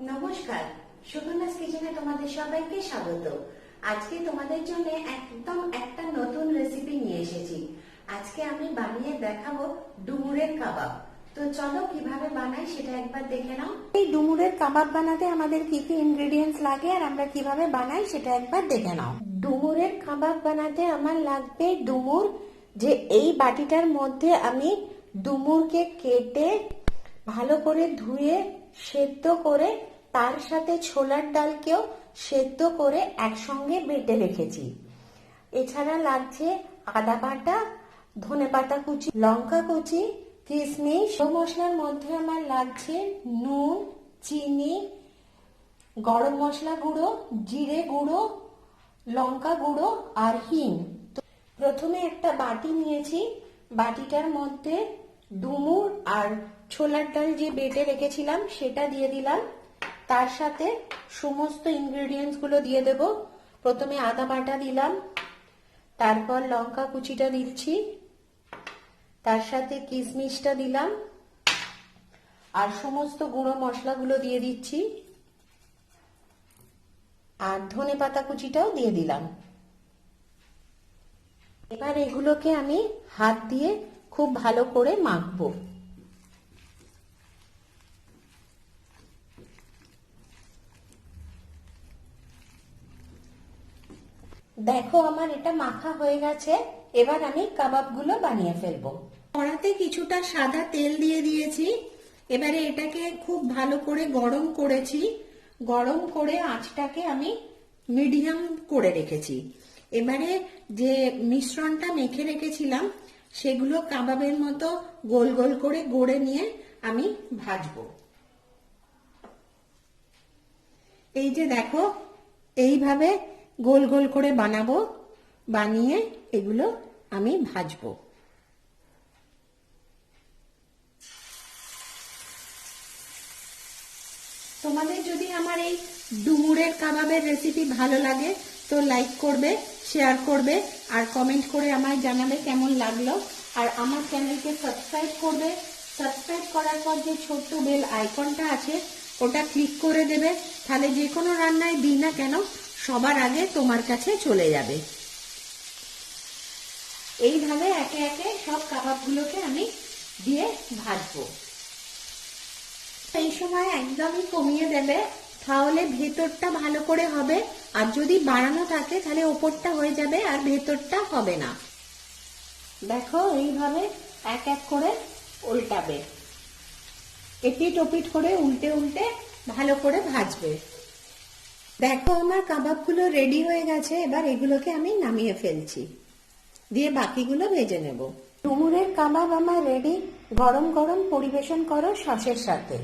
নমস্কার সুগন্ধাস কিচেনে তোমাদের সবাইকে স্বাগত। আজকে তোমাদের জন্য একদম একটা নতুন রেসিপি নিয়ে এসেছি। আজকে আমি বানিয়ে দেখাবো ডুমুরের কাবাব। তো চলো কীভাবে বানাই সেটা একবার দেখে নাও। এই ডুমুরের কাবাব বানাতে আমাদের কি কি ইনগ্রেডিয়েন্টস লাগে আর আমরা কীভাবে বানাই সেটা একবার দেখে নাও। ডুমুরের কাবাব বানাতে আমার লাগবে ডুমুর, যে এই বাটিটার মধ্যে আমি ডুমুরকে কেটে ভালো করে ধুয়ে সেদ্ধ করে তার সাথে ছোলার ডালকেও সেদ্ধ করে একসঙ্গে বেটে রেখেছি। এছাড়া লাগছে আদা বাটা, ধনে পাতা কুচি, লঙ্কা কুচি কিশমিশ মশলার মধ্যে আমার লাগছে নুন, চিনি, গরম মশলা গুঁড়ো, জিরে গুঁড়ো, লঙ্কা গুঁড়ো আর হিং। প্রথমে একটা বাটি নিয়েছি। বাটিটার মধ্যে ডুমুর আর ছোলার ডাল যে বেটে রেখেছিলাম, সেটা দিয়ে দিলাম। তার সাথে সমস্ত ইনগ্রেডিয়েন্টসগুলো দিয়ে দেব। প্রথমে আদা বাটা দিলাম, তারপর লঙ্কা কুচিটা দিচ্ছি, তার সাথে কিশমিশটা দিলাম, আর সমস্ত গুঁড়ো মশলাগুলো দিয়ে দিচ্ছি, আর ধনে পাতা কুচিটাও দিয়ে দিলাম। এবার এগুলোকে আমি হাত দিয়ে খুব ভালো করে মাখবো। দেখো আমার এটা মাখা হয়ে গেছে, এবার আমি কাবাবগুলো বানিয়ে ফেলব। কড়াতে কিছুটা সাদা তেল দিয়ে দিয়েছি, এবারে এটাকে খুব ভালো করে গরম করেছি। গরম করে আঁচটাকে আমি মিডিয়াম করে রেখেছি। এবারে যে মিশ্রণটা মেখে রেখেছিলাম সেগুলো কাবাবের মতো গোল গোল করে গড়ে নিয়ে আমি ভাজবো। এই যে দেখো, এইভাবে গোল গোল করে বানাবো, বানিয়ে এগুলো আমি ভাজবো। তোমাদের যদি আমার এই ডুমুরের কাবাবের রেসিপি ভালো লাগে তো লাইক করবে শেয়ার করবে, আর কমেন্ট করে আমায় জানাবে কেমন লাগল। আর আমার চ্যানেলকে সাবস্ক্রাইব করবে। সাবস্ক্রাইব করার পর যে ছোট্ট বেল আইকনটা আছে, ওটা ক্লিক করে দেবে। তাহলে যে কোনো রান্নায় দিই না কেন, সবার আগে তোমার কাছে চলে যাবে। এইভাবে একে একে সব কাবাবগুলোকে আমি দিয়ে ভাজবো। এই সময় একদমই কমিয়ে দেবে। তাহলে ভেতরটা ভালো করে হবে। আর যদি বাড়ানো থাকে, তাহলে ওপরটা হয়ে যাবে আর ভেতরটা হবে না। দেখো, এইভাবে এক এক করে উল্টাবে। এপিট ওপিট করে উল্টে উল্টে ভালো করে ভাজবে। দেখো, আমার কাবাবগুলো রেডি হয়ে গেছে। এবার এগুলোকে আমি নামিয়ে ফেলছি। দিয়ে বাকিগুলো ভেজে নেব। ডুমুরের কাবাব আমার রেডি গরম গরম পরিবেশন করো সসের সাথে।